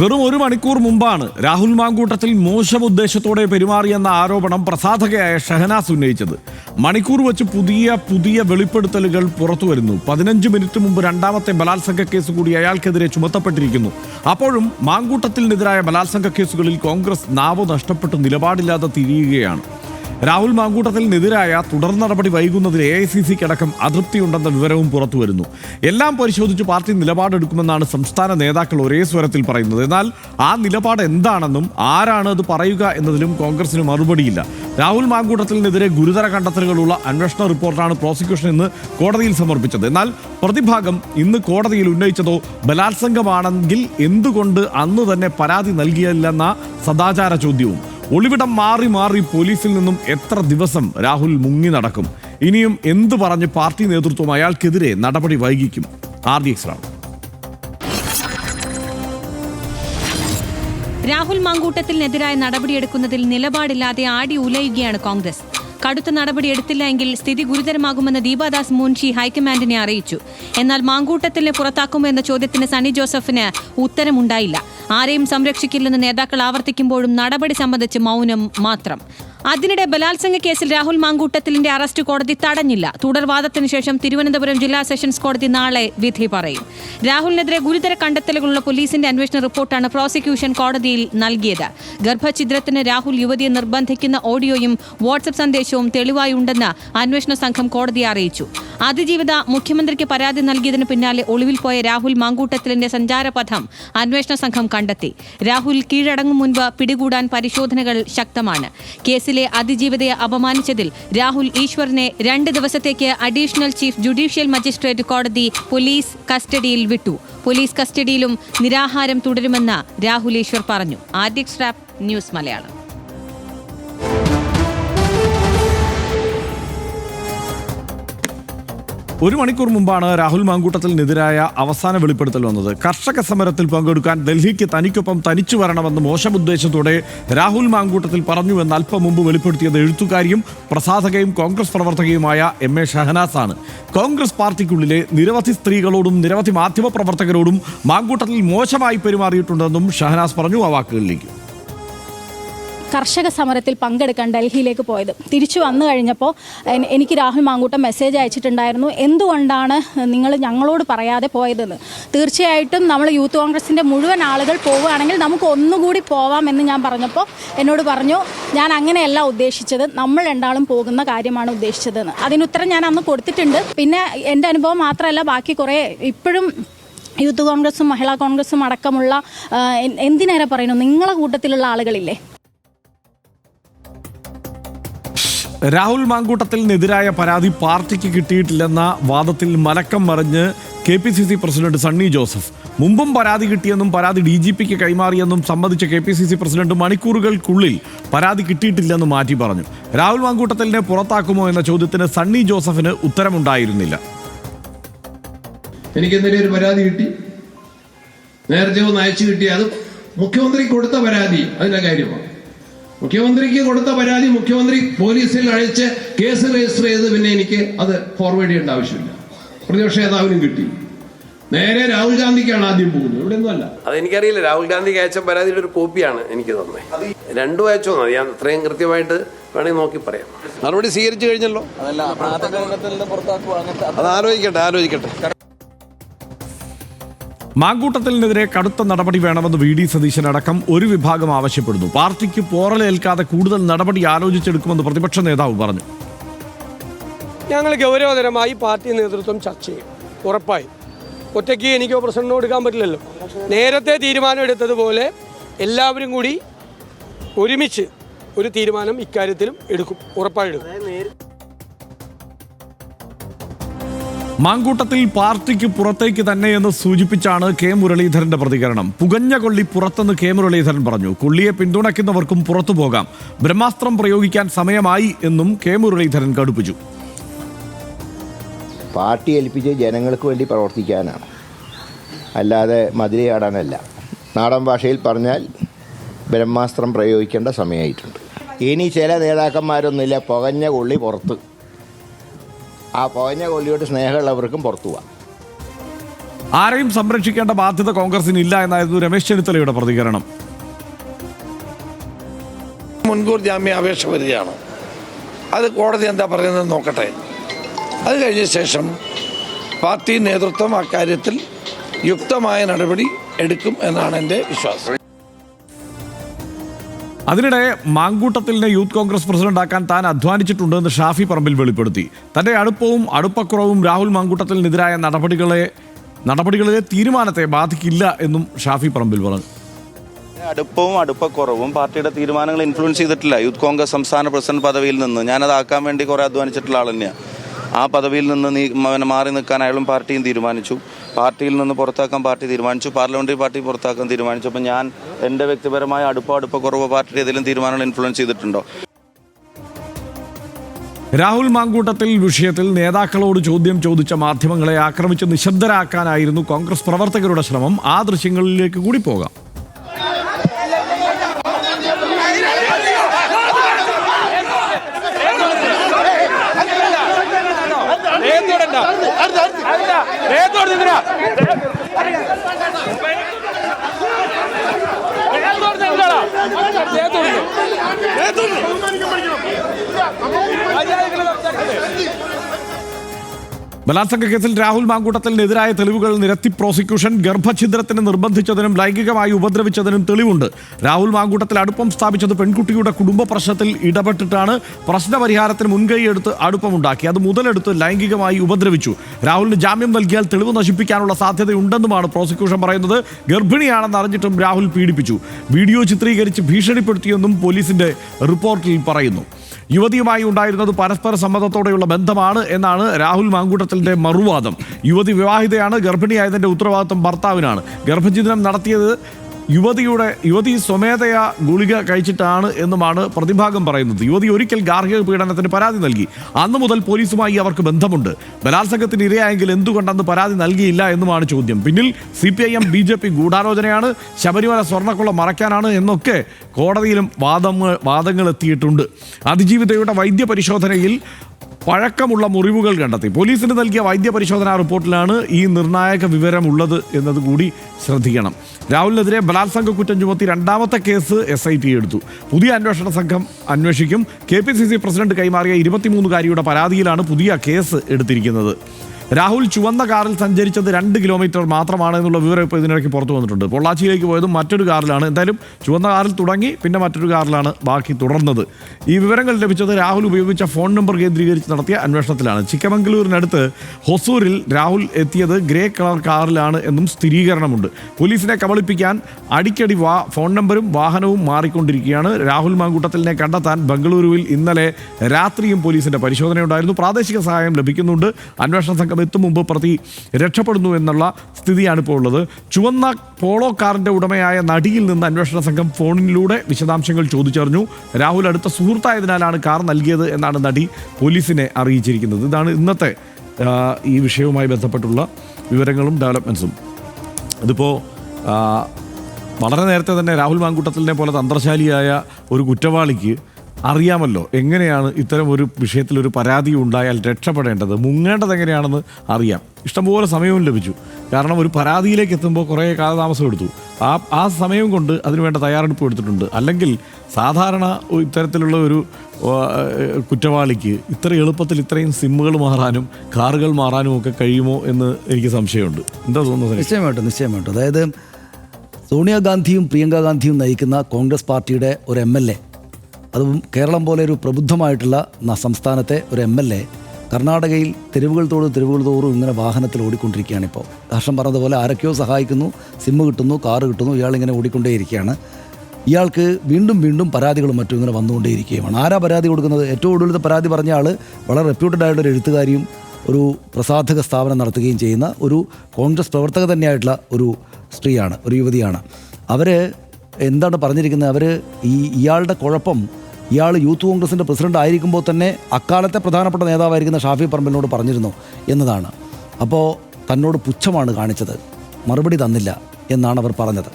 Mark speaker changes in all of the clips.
Speaker 1: വെറും ഒരു മണിക്കൂർ മുമ്പാണ് രാഹുൽ മാങ്കൂട്ടത്തിൽ മോശം ഉദ്ദേശത്തോടെ പെരുമാറിയെന്ന ആരോപണം പ്രസാധകയായ ഷഹനാസ് ഉന്നയിച്ചത്. മണിക്കൂർ വെച്ച് പുതിയ പുതിയ വെളിപ്പെടുത്തലുകൾ പുറത്തു വരുന്നു. പതിനഞ്ച് മിനിറ്റ് മുമ്പ് രണ്ടാമത്തെ ബലാത്സംഗ കേസ് കൂടി അയാൾക്കെതിരെ ചുമത്തപ്പെട്ടിരിക്കുന്നു. അപ്പോഴും മാങ്കൂട്ടത്തിനെതിരായ ബലാത്സംഗ കേസുകളിൽ കോൺഗ്രസ് നാവ് നഷ്ടപ്പെട്ട് നിലപാടില്ലാതെ തിരിയുകയാണ്. രാഹുൽ മാങ്കൂട്ടത്തിനെതിരായ തുടർ നടപടി വൈകുന്നതിൽ എ ഐ സി സിക്ക് അടക്കം അതൃപ്തിയുണ്ടെന്ന വിവരവും പുറത്തുവരുന്നു. എല്ലാം പരിശോധിച്ച് പാർട്ടി നിലപാടെടുക്കുമെന്നാണ് സംസ്ഥാന നേതാക്കൾ ഒരേ സ്വരത്തിൽ പറയുന്നത്. എന്നാൽ ആ നിലപാട് എന്താണെന്നും ആരാണ് അത് പറയുക എന്നതിലും കോൺഗ്രസിന് മറുപടിയില്ല. രാഹുൽ മാങ്കൂട്ടത്തിനെതിരെ ഗുരുതര കണ്ടെത്തലുകളുള്ള അന്വേഷണ റിപ്പോർട്ടാണ് പ്രോസിക്യൂഷൻ ഇന്ന് കോടതിയിൽ സമർപ്പിച്ചത്. എന്നാൽ പ്രതിഭാഗം ഇന്ന് കോടതിയിൽ ഉന്നയിച്ചതോ ബലാത്സംഗമാണെങ്കിൽ എന്തുകൊണ്ട് അന്ന് തന്നെ പരാതി നൽകിയില്ലെന്ന സദാചാര ചോദ്യവും. ഒളിവിടം മാറി മാറി പോലീസിൽ നിന്നും എത്ര ദിവസം രാഹുൽ മുങ്ങി നടക്കും? ഇനിയും എന്തു പറഞ്ഞ് പാർട്ടി നേതൃത്വം അയാൾക്കെതിരെ നടപടി വൈകിക്കും? R D X Rao.
Speaker 2: Rahul മാങ്കൂട്ടത്തിനെതിരായ നടപടിയെടുക്കുന്നതിൽ നിലപാടില്ലാതെ ആടി ഉലയുകയാണ് കോൺഗ്രസ്. കടുത്ത നടപടി എടുത്തില്ല എങ്കിൽ സ്ഥിതി ഗുരുതരമാകുമെന്ന് ദീപാദാസ് മുൻഷി ഹൈക്കമാൻഡിനെ അറിയിച്ചു. എന്നാൽ മാങ്കൂട്ടത്തിനെ പുറത്താക്കുമോ എന്ന ചോദ്യത്തിന് സണ്ണി ജോസഫിന് ഉത്തരമുണ്ടായില്ല. ആരെയും സംരക്ഷിക്കില്ലെന്ന് നേതാക്കൾ ആവർത്തിക്കുമ്പോഴും നടപടി സംബന്ധിച്ച് മൗനം മാത്രം. അതിനിടെ ബലാത്സംഗ കേസിൽ രാഹുൽ മാങ്കൂട്ടത്തിലിന്റെ അറസ്റ്റ് കോടതി തടഞ്ഞില്ല. തുടർവാദത്തിന് ശേഷം തിരുവനന്തപുരം ജില്ലാ സെഷൻസ് കോടതി നാളെ വിധി പറയും. രാഹുലിനെതിരെ ഗുരുതര കണ്ടെത്തലുകളുള്ള പോലീസിന്റെ അന്വേഷണ റിപ്പോർട്ടാണ് പ്രോസിക്യൂഷൻ കോടതിയിൽ നൽകിയത്. ഗർഭഛിദ്രത്തിന് രാഹുൽ യുവതിയെ നിർബന്ധിക്കുന്ന ഓഡിയോയും വാട്സപ്പ് സന്ദേശവും തെളിവായി ഉണ്ടെന്ന് അന്വേഷണ സംഘം കോടതിയെ അറിയിച്ചു. അതിജീവിത മുഖ്യമന്ത്രിക്ക് പരാതി നൽകിയതിന് പിന്നാലെ ഒളിവിൽ പോയ രാഹുൽ മാങ്കൂട്ടത്തിലിന്റെ സഞ്ചാരപഥം അന്വേഷണ സംഘം കണ്ടെത്തി. രാഹുൽ കീഴടങ്ങും മുൻപ് പിടികൂടാൻ പരിശോധനകൾ ശക്തമാണ്. കേസിലെ അതിജീവിതയെ അപമാനിച്ചതിൽ രാഹുൽ ഈശ്വറിനെ രണ്ട് ദിവസത്തേക്ക് അഡീഷണൽ ചീഫ് ജുഡീഷ്യൽ മജിസ്ട്രേറ്റ് കോടതി പോലീസ് കസ്റ്റഡിയിൽ വിട്ടു. പോലീസ് കസ്റ്റഡിയിലും നിരാഹാരം തുടരുമെന്ന് രാഹുൽ ഈശ്വർ പറഞ്ഞു. ആദ്യ സ്ട്രാപ്പ് ന്യൂസ് മലയാളം.
Speaker 1: ഒരു മണിക്കൂർ മുമ്പാണ് രാഹുൽ മാങ്കൂട്ടത്തിനെതിരായ അവസാന വെളിപ്പെടുത്തൽ വന്നത്. കർഷക സമരത്തിൽ പങ്കെടുക്കാൻ ഡൽഹിക്ക് തനിക്കൊപ്പം തനിച്ചു വരണമെന്ന് മോശം ഉദ്ദേശത്തോടെ രാഹുൽ മാങ്കൂട്ടത്തിൽ പറഞ്ഞുവെന്ന് അല്പം മുമ്പ് വെളിപ്പെടുത്തിയത് എഴുത്തുകാരിയും പ്രസാധകയും കോൺഗ്രസ് പ്രവർത്തകയുമായ എം എ ഷഹനാസ് ആണ് കോൺഗ്രസ് പാർട്ടിക്കുള്ളിലെ നിരവധി സ്ത്രീകളോടും നിരവധി മാധ്യമ പ്രവർത്തകരോടും മാങ്കൂട്ടത്തിൽ മോശമായി പെരുമാറിയിട്ടുണ്ടെന്നും ഷഹനാസ് പറഞ്ഞു ആ വാക്കുകളിലേക്ക്.
Speaker 3: കർഷക സമരത്തിൽ പങ്കെടുക്കാൻ ഡൽഹിയിലേക്ക് പോയത്. തിരിച്ചു വന്നു കഴിഞ്ഞപ്പോൾ എനിക്ക് രാഹുൽ മാങ്കൂട്ടം മെസ്സേജ് അയച്ചിട്ടുണ്ടായിരുന്നു. എന്തുകൊണ്ടാണ് നിങ്ങൾ ഞങ്ങളോട് പറയാതെ പോയതെന്ന്? തീർച്ചയായിട്ടും നമ്മൾ യൂത്ത് കോൺഗ്രസിന്റെ മുഴുവൻ ആളുകൾ പോവുകയാണെങ്കിൽ നമുക്ക് ഒന്നുകൂടി പോവാമെന്ന് ഞാൻ പറഞ്ഞപ്പോൾ എന്നോട് പറഞ്ഞു ഞാൻ അങ്ങനെയല്ല ഉദ്ദേശിച്ചത്. നമ്മൾ രണ്ടാളും പോകുന്ന കാര്യമാണ് ഉദ്ദേശിച്ചതെന്ന്. അതിനുത്തരം ഞാൻ അന്ന് കൊടുത്തിട്ടുണ്ട്. പിന്നെ എന്റെ അനുഭവം മാത്രമല്ല ബാക്കി കുറേ ഇപ്പോഴും യൂത്ത് കോൺഗ്രസും മഹിളാ കോൺഗ്രസും അടക്കമുള്ള എന്തിനേറെ പറയുന്നു? നിങ്ങളെ കൂട്ടത്തിലുള്ള ആളുകളില്ലേ?
Speaker 1: രാഹുൽ മാങ്കൂട്ടത്തിനെതിരായ പരാതി പാർട്ടിക്ക് കിട്ടിയിട്ടില്ലെന്ന വാദത്തിൽ മലക്കം മറിഞ്ഞ് K P C C president Sunny Joseph. മുമ്പും പരാതി കിട്ടിയെന്നും പരാതി ഡി ജി പിക്ക് കൈമാറിയെന്നും സംബന്ധിച്ച K P C C president മണിക്കൂറുകൾക്കുള്ളിൽ പരാതി കിട്ടിയിട്ടില്ലെന്ന് മാറ്റി പറഞ്ഞു. രാഹുൽ മാങ്കൂട്ടത്തിലിനെ പുറത്താക്കുമോ എന്ന ചോദ്യത്തിന് സണ്ണി ജോസഫിന് ഉത്തരമുണ്ടായിരുന്നില്ല.
Speaker 4: എനിക്ക് ഇന്നലെ ഒരു പരാതി കിട്ടി. നേരത്തെ ഒന്ന് അയച്ചു കിട്ടി. അത് മുഖ്യമന്ത്രി കൊടുത്ത പരാതി. അതിന്റെ കാര്യമാണ്. മുഖ്യമന്ത്രിക്ക് കൊടുത്ത പരാതി മുഖ്യമന്ത്രി പോലീസിൽ അയച്ച് കേസ് രജിസ്റ്റർ ചെയ്ത് പിന്നെ എനിക്ക് അത് ഫോർവേഡ് ചെയ്യേണ്ട ആവശ്യമില്ല. പ്രതിപക്ഷ നേതാവിനും കിട്ടി. നേരെ രാഹുൽ ഗാന്ധിക്കാണ് ആദ്യം പോകുന്നത്. ഇവിടെ ഒന്നുമല്ല
Speaker 5: അതെനിക്കറിയില്ല. രാഹുൽ ഗാന്ധി അയച്ച പരാതിയുടെ ഒരു കോപ്പിയാണ് എനിക്ക് തന്നെ രണ്ടും അയച്ചോ മതി. ഞാൻ അത്രയും കൃത്യമായിട്ട് വേണമെങ്കിൽ നോക്കി പറയാം. നടപടി സ്വീകരിച്ചു കഴിഞ്ഞല്ലോ. അത് ആലോചിക്കട്ടെ ആലോചിക്കട്ടെ.
Speaker 1: മാങ്കൂട്ടത്തിനെതിരെ കടുത്ത നടപടി വേണമെന്ന് വി ഡി സതീശൻ അടക്കം ഒരു വിഭാഗം ആവശ്യപ്പെടുന്നു. പാർട്ടിക്ക് പോറലേൽക്കാതെ കൂടുതൽ നടപടി ആലോചിച്ചെടുക്കുമെന്ന് പ്രതിപക്ഷ നേതാവ് പറഞ്ഞു.
Speaker 6: ഞങ്ങൾ ഗൗരവതരമായി പാർട്ടി നേതൃത്വം ചർച്ച ചെയ്യും. ഉറപ്പായി. ഒറ്റയ്ക്ക് എനിക്കോ പ്രസിഡന്റിനോ എടുക്കാൻ പറ്റില്ലല്ലോ. നേരത്തെ തീരുമാനം എടുത്തതുപോലെ എല്ലാവരും കൂടി ഒരുമിച്ച് ഒരു തീരുമാനം ഇക്കാര്യത്തിലും എടുക്കും. ഉറപ്പായി
Speaker 1: മാങ്കൂട്ടത്തിൽ പാർട്ടിക്ക് പുറത്തേക്ക് തന്നെ എന്ന് സൂചിപ്പിച്ചാണ് കെ മുരളീധരന്റെ പ്രതികരണം. പുകഞ്ഞ കൊള്ളി പുറത്തെന്ന് കെ മുരളീധരൻ പറഞ്ഞു. കൊള്ളിയെ പിന്തുണയ്ക്കുന്നവർക്കും പുറത്തു പോകാം. ബ്രഹ്മാസ്ത്രം പ്രയോഗിക്കാൻ സമയമായി എന്നും കെ മുരളീധരൻ കടുപ്പിച്ചു.
Speaker 7: പാർട്ടി ഏൽപ്പിച്ച് ജനങ്ങൾക്ക് വേണ്ടി പ്രവർത്തിക്കാനാണ്. അല്ലാതെ മതിലയാടാനല്ല. നാടൻ ഭാഷയിൽ പറഞ്ഞാൽ ബ്രഹ്മാസ്ത്രം പ്രയോഗിക്കേണ്ട സമയമായിട്ടുണ്ട്. ഇനി ചില നേതാക്കന്മാരൊന്നുമില്ല. പുകഞ്ഞ കൊള്ളി പുറത്ത്. ആ പുകഞ്ഞ കൊല്ലിയോട്ട് സ്നേഹമുള്ളവർക്കും പുറത്തു പോവാം.
Speaker 1: ആരെയും സംരക്ഷിക്കേണ്ട ബാധ്യത കോൺഗ്രസിന് ഇല്ല എന്നായിരുന്നു രമേശ് ചെന്നിത്തലയുടെ പ്രതികരണം.
Speaker 8: മുൻകൂർ ജാമ്യ അപേക്ഷ വരികയാണ്. അത് കോടതി എന്താ പറയുന്നത് നോക്കട്ടെ. അത് കഴിഞ്ഞ ശേഷം പാർട്ടി നേതൃത്വം അക്കാര്യത്തിൽ യുക്തമായ നടപടി എടുക്കും എന്നാണ് എന്റെ വിശ്വാസം.
Speaker 1: അതിനിടെ മാങ്കൂട്ടത്തിലിനെ യൂത്ത് കോൺഗ്രസ് പ്രസിഡന്റാക്കാൻ താൻ അധ്വാനിച്ചിട്ടുണ്ടെന്ന് ഷാഫി പറമ്പിൽ വെളിപ്പെടുത്തി. തന്റെ അടുപ്പവും അടുപ്പക്കുറവും രാഹുൽ മാങ്കൂട്ടത്തിനെതിരായ നടപടികളെ നടപടികളിലെ തീരുമാനത്തെ ബാധിക്കില്ല എന്നും ഷാഫി പറമ്പിൽ പറഞ്ഞു.
Speaker 9: അടുപ്പവും അടുപ്പക്കുറവും പാർട്ടിയുടെ തീരുമാനങ്ങൾ ഇൻഫ്ലുവൻസ് ചെയ്തിട്ടില്ല. യൂത്ത് കോൺഗ്രസ് സംസ്ഥാന പ്രസിഡന്റ് പദവിയിൽ നിന്ന്. ഞാനത് ആക്കാൻ വേണ്ടി കുറെ അധ്വാനിച്ചിട്ടുള്ള ആൾ തന്നെയാണ് ആ പദവിയിൽ നിന്ന് നീ മാറി നിൽക്കാൻ അയാളും പാർട്ടിയും തീരുമാനിച്ചു. പാർട്ടിയിൽ നിന്ന് പുറത്താക്കാൻ പാർട്ടി തീരുമാനിച്ചു. പാർലമെന്ററി പാർട്ടി പുറത്താക്കാൻ തീരുമാനിച്ചു. അപ്പം ഞാൻ എന്റെ വ്യക്തിപരമായ അടുപ്പ കുറവ് പാർട്ടിയുടെ ഏതെങ്കിലും തീരുമാനങ്ങൾ ഇൻഫ്ലുവൻസ് ചെയ്തിട്ടുണ്ടോ?
Speaker 1: രാഹുൽ മാങ്കൂട്ടത്തിൽ വിഷയത്തിൽ നേതാക്കളോട് ചോദ്യം ചോദിച്ച മാധ്യമങ്ങളെ ആക്രമിച്ച് നിശബ്ദരാക്കാനായിരുന്നു കോൺഗ്രസ് പ്രവർത്തകരുടെ ശ്രമം. ആ ദൃശ്യങ്ങളിലേക്ക് കൂടി പോകാം. ദേഹത്തോട് നിന്നിനാ ദേഹത്തോട് നിന്നാളാ ദേഹത്തോട് ദേഹത്തോട് ബലാത്സംഗ കേസിൽ രാഹുൽ മാങ്കൂട്ടത്തിനെതിരായ തെളിവുകൾ നിരത്തി പ്രോസിക്യൂഷൻ ഗർഭഛിദ്രത്തിന് നിർബന്ധിച്ചതിനും ലൈംഗികമായി ഉപദ്രവിച്ചതിനും തെളിവുണ്ട്. രാഹുൽ മാങ്കൂട്ടത്തിൽ അടുപ്പം സ്ഥാപിച്ചത് പെൺകുട്ടിയുടെ കുടുംബ പ്രശ്നത്തിൽ ഇടപെട്ടിട്ടാണ് പ്രശ്നപരിഹാരത്തിന് മുൻകൈയെടുത്ത് അടുപ്പമുണ്ടാക്കി. അത് മുതലെടുത്ത് ലൈംഗികമായി ഉപദ്രവിച്ചു. രാഹുലിന് ജാമ്യം നൽകിയാൽ തെളിവ് നശിപ്പിക്കാനുള്ള സാധ്യതയുണ്ടെന്നുമാണ് പ്രോസിക്യൂഷൻ പറയുന്നത്. ഗർഭിണിയാണെന്ന് അറിഞ്ഞിട്ടും രാഹുൽ പീഡിപ്പിച്ചു. വീഡിയോ ചിത്രീകരിച്ച് ഭീഷണിപ്പെടുത്തിയെന്നും പോലീസിന്റെ റിപ്പോർട്ടിൽ പറയുന്നു. യുവതിയുമായി ഉണ്ടായിരുന്നത് പരസ്പര സമ്മതത്തോടെയുള്ള ബന്ധമാണ് എന്നാണ് രാഹുൽ മാങ്കൂട്ടത്തിന്റെ മറുവാദം. യുവതി വിവാഹിതയാണ് ഗർഭിണിയായതിന്റെ ഉത്തരവാദിത്വം ഭർത്താവിനാണ്. ഗർഭഛിദ്രം നടത്തിയത് യുവതിയുടെ യുവതി സ്വമേധയാ ഗുളിക കഴിച്ചിട്ടാണ് എന്നുമാണ് പ്രതിഭാഗം പറയുന്നത്. യുവതി ഒരിക്കൽ ഗാർഹിക പീഡനത്തിന് പരാതി നൽകി. അന്ന് മുതൽ പോലീസുമായി അവർക്ക് ബന്ധമുണ്ട്. ബലാത്സംഗത്തിന് ഇരയായെങ്കിൽ എന്തുകൊണ്ടെന്ന് പരാതി നൽകിയില്ല എന്നുമാണ് ചോദ്യം. പിന്നിൽ C P I M B J P ഗൂഢാലോചനയാണ്. Sabarimala സ്വർണക്കുള്ള മറയ്ക്കാനാണ് എന്നൊക്കെ കോടതിയിലും വാദങ്ങൾ വാദങ്ങൾ എത്തിയിട്ടുണ്ട് അതിജീവിതയുടെ വൈദ്യപരിശോധനയിൽ പഴക്കമുള്ള മുറിവുകൾ കണ്ടെത്തി. പോലീസിന് നൽകിയ വൈദ്യപരിശോധനാ റിപ്പോർട്ടിലാണ് ഈ നിർണായക വിവരമുള്ളത് എന്നത് കൂടി ശ്രദ്ധിക്കണം. രാഹുലിനെതിരെ ബലാത്സംഗ കുറ്റം ചുമത്തി രണ്ടാമത്തെ കേസ് എസ് ഐ ടി എടുത്തു. പുതിയ അന്വേഷണ സംഘം അന്വേഷിക്കും. K P C C president കൈമാറിയ ഇരുപത്തിമൂന്നുകാരിയുടെ പരാതിയിലാണ് പുതിയ കേസ് എടുത്തിരിക്കുന്നത്. രാഹുൽ ചുവന്ന കാറിൽ സഞ്ചരിച്ചത് രണ്ട് കിലോമീറ്റർ മാത്രമാണ് എന്നുള്ള വിവരം ഇപ്പോൾ ഇതിനിടയ്ക്ക് പുറത്തു വന്നിട്ടുണ്ട്. പൊള്ളാച്ചിയിലേക്ക് പോയതും മറ്റൊരു കാറിലാണ്. എന്തായാലും ചുവന്ന കാറിൽ തുടങ്ങി പിന്നെ മറ്റൊരു കാറിലാണ് ബാക്കി തുടർന്നത്. ഈ വിവരങ്ങൾ ലഭിച്ചത് രാഹുൽ ഉപയോഗിച്ച ഫോൺ നമ്പർ കേന്ദ്രീകരിച്ച് നടത്തിയ അന്വേഷണത്തിലാണ്. ചിക്കമംഗലൂരിനടുത്ത് ഹൊസൂരിൽ രാഹുൽ എത്തിയത് ഗ്രേ കളർ കാറിലാണ് എന്നും സ്ഥിരീകരണമുണ്ട്. പോലീസിനെ കബളിപ്പിക്കാൻ അടിക്കടി വാ ഫോൺ നമ്പരും വാഹനവും മാറിക്കൊണ്ടിരിക്കുകയാണ്. രാഹുൽ മാങ്കൂട്ടത്തിലിനെ കണ്ടെത്താൻ ബംഗളൂരുവിൽ ഇന്നലെ രാത്രിയും പോലീസിന്റെ പരിശോധനയുണ്ടായിരുന്നു. പ്രാദേശിക സഹായം ലഭിക്കുന്നുണ്ട്. അന്വേഷണ സംഘം എത്തും മുമ്പ് പ്രതി രക്ഷപ്പെടുന്നു എന്നുള്ള സ്ഥിതിയാണ് ഇപ്പോൾ ഉള്ളത്. ചുവന്ന പോളോ കാറിന്റെ ഉടമയായ നടിയിൽ നിന്ന് അന്വേഷണ സംഘം ഫോണിലൂടെ വിശദാംശങ്ങൾ ചോദിച്ചറിഞ്ഞു. രാഹുൽ അടുത്ത സുഹൃത്തായതിനാലാണ് കാർ നൽകിയത് എന്നാണ് നടി പോലീസിനെ അറിയിച്ചിരിക്കുന്നത്. ഇതാണ് ഇന്നത്തെ ഈ വിഷയവുമായി ബന്ധപ്പെട്ടുള്ള വിവരങ്ങളും ഡെവലപ്മെൻസും ഇതിപ്പോൾ വളരെ നേരത്തെ തന്നെ രാഹുൽ മാങ്കൂട്ടത്തിലിനെ പോലെ തന്ത്രശാലിയായ ഒരു കുറ്റവാളിക്ക് അറിയാമല്ലോ എങ്ങനെയാണ് ഇത്തരം ഒരു വിഷയത്തിൽ ഒരു പരാതി ഉണ്ടായാൽ രക്ഷപ്പെടേണ്ടത്. മുങ്ങേണ്ടത് എങ്ങനെയാണെന്ന് അറിയാം. ഇഷ്ടംപോലെ സമയവും ലഭിച്ചു. കാരണം ഒരു പരാതിയിലേക്ക് എത്തുമ്പോൾ കുറേ കാലതാമസം എടുത്തു. ആ ആ സമയം കൊണ്ട് അതിനുവേണ്ട തയ്യാറെടുപ്പ് എടുത്തിട്ടുണ്ട്. അല്ലെങ്കിൽ സാധാരണ ഇത്തരത്തിലുള്ള ഒരു കുറ്റവാളിക്ക് ഇത്ര എളുപ്പത്തിൽ ഇത്രയും സിമ്മുകൾ മാറാനും കാറുകൾ മാറാനും ഒക്കെ കഴിയുമോ എന്ന് എനിക്ക് സംശയമുണ്ട്. എന്താ തോന്നുന്നത്?
Speaker 10: നിശ്ചയമായിട്ടും നിശ്ചയമായിട്ടും. അതായത് സോണിയാഗാന്ധിയും പ്രിയങ്ക ഗാന്ധിയും നയിക്കുന്ന കോൺഗ്രസ് പാർട്ടിയുടെ ഒരു എം എൽ എ. അതും കേരളം പോലെ ഒരു പ്രബുദ്ധമായിട്ടുള്ള സംസ്ഥാനത്തെ ഒരു എം എൽ എ കർണാടകയിൽ തെരുവുകൾ തോറും തെരുവുകൾ തോറും ഇങ്ങനെ വാഹനത്തിൽ ഓടിക്കൊണ്ടിരിക്കുകയാണ് ഇപ്പോൾ. ഹർഷം പറഞ്ഞതുപോലെ ആരൊക്കെയോ സഹായിക്കുന്നു സിമ്മ് കിട്ടുന്നു കാറ് കിട്ടുന്നു ഇയാളിങ്ങനെ ഓടിക്കൊണ്ടേയിരിക്കുകയാണ്. ഇയാൾക്ക് വീണ്ടും വീണ്ടും പരാതികളും മറ്റും ഇങ്ങനെ വന്നുകൊണ്ടേയിരിക്കുകയാണ് ആരാ പരാതി കൊടുക്കുന്നത്? ഏറ്റവും ഒടുവിലത്തെ പരാതി പറഞ്ഞ ആൾ വളരെ റെപ്യൂട്ടഡ് ആയിട്ടുള്ള ഒരു എഴുത്തുകാരിയും ഒരു പ്രസാധക സ്ഥാപനം നടത്തുകയും ചെയ്യുന്ന ഒരു കോൺഗ്രസ് പ്രവർത്തക തന്നെയായിട്ടുള്ള ഒരു സ്ത്രീയാണ് ഒരു യുവതിയാണ്. അവർ എന്താണ് പറഞ്ഞിരിക്കുന്നത്? അവർ ഈ ഇയാളുടെ കുഴപ്പം ഇയാൾ യൂത്ത് കോൺഗ്രസിന്റെ പ്രസിഡന്റ് ആയിരിക്കുമ്പോൾ തന്നെ അക്കാലത്തെ പ്രധാനപ്പെട്ട നേതാവായിരിക്കുന്ന ഷാഫി പറമ്പലിനോട് പറഞ്ഞിരുന്നു എന്നതാണ്. അപ്പോൾ തന്നോട് പുച്ഛമാണ് കാണിച്ചത്. മറുപടി തന്നില്ല എന്നാണ് അവർ പറഞ്ഞത്.